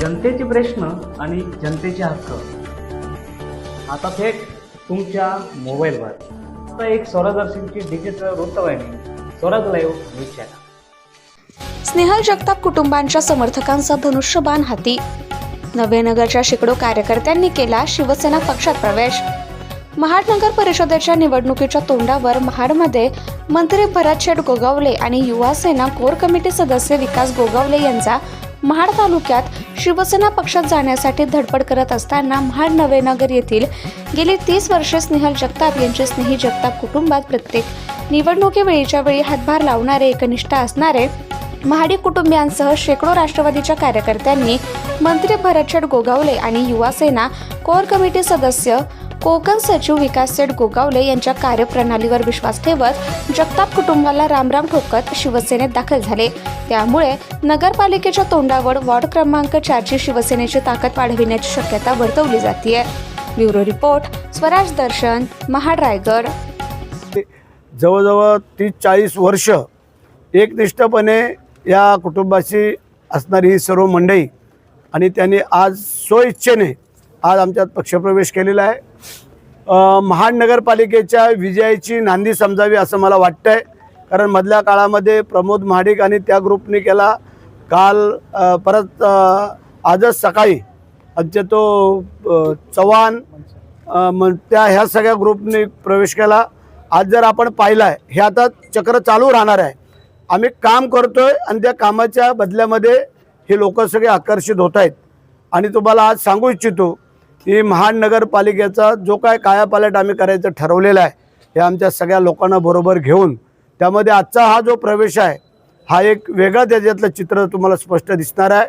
जनतेचे प्रश्न आणि जनतेचे हक्क. आता थेट तुमच्या मोबाईलवर आता एक स्वरदर्शनची डिजिटल वृत्तवाहिनी Swaraj live news channel Snehal Jagtap कुटुंबांच्या समर्थकांचा धनुष्यबाण हाती. नव्यानगरच्या शेकडो कार्यकर्त्यांनी केला शिवसेना पक्षात प्रवेश. महाड नगर परिषदेच्या निवडणुकीच्या तोंडावर महाडमध्ये मंत्री भरत शेठ गोगावले आणि युवा सेना कोर कमिटी सदस्य विकास गोगावले यांचा महाड तालुक्यात शिवसेना पक्षात जाण्यासाठी धडपड करत असताना महाड नवेनगर येथील गेली तीस वर्षे स्नेहल जगताप यांचे स्नेही जगताप कुटुंबात प्रत्येक निवडणुकीवेळीच्या वेळी हातभार लावणारे एकनिष्ठ असणारे महाडिक कुटुंबियांसह शेकडो राष्ट्रवादीच्या कार्यकर्त्यांनी मंत्री भरतशेठ गोगावले आणि युवा सेना कोर कमिटी सदस्य कोकण सचिव विकास सेठ गोगावले यांच्या कार्यप्रणालीवर विश्वास ठेवत जगताप कुटुंबाला रामराम ठोकत शिवसेनेत दाखल झाले. त्यामुळे नगरपालिकेच्या तोंडावर वॉर्ड क्रमांक चारची शिवसेनेची ताकद वाढविण्याची शक्यता वर्तवली जाते ब्युरो रिपोर्ट स्वराज दर्शन महाड रायगड जवळजवळ तीस चाळीस वर्ष एकनिष्ठपणे या कुटुंबाशी असणारी ही सर्व मंडळी आणि त्यांनी आज स्वइच्छेने आज आमच्यात पक्षप्रवेश केलेला आहे. महानगरपालिकेच्या विजयाची नांदी समजावी असं मला वाटतं आहे कारण मधल्या काळामध्ये प्रमोद महाडिक आणि त्या ग्रुपने केला. काल परत आजच सकाळी आमच्या तो चव्हाण मग त्या ह्या सगळ्या ग्रुपने प्रवेश केला. आज जर आपण पाहिलं आहे हे आता चक्र चालू राहणार आहे. आम्ही काम करतो आहे आणि त्या कामाच्या बदल्यामध्ये हे लोक सगळे आकर्षित होत आहेत. आणि तुम्हाला आज सांगू इच्छितो की महानगरपालिकेचा जो काय कायापालट आम्ही करायचं ठरवलेला आहे हे आमच्या सगळ्या लोकांना बरोबर घेऊन त्यामध्ये आजचा हा जो प्रवेश आहे हा एक वेगळा त्याच्यातलं चित्र तुम्हाला स्पष्ट दिसणार आहे.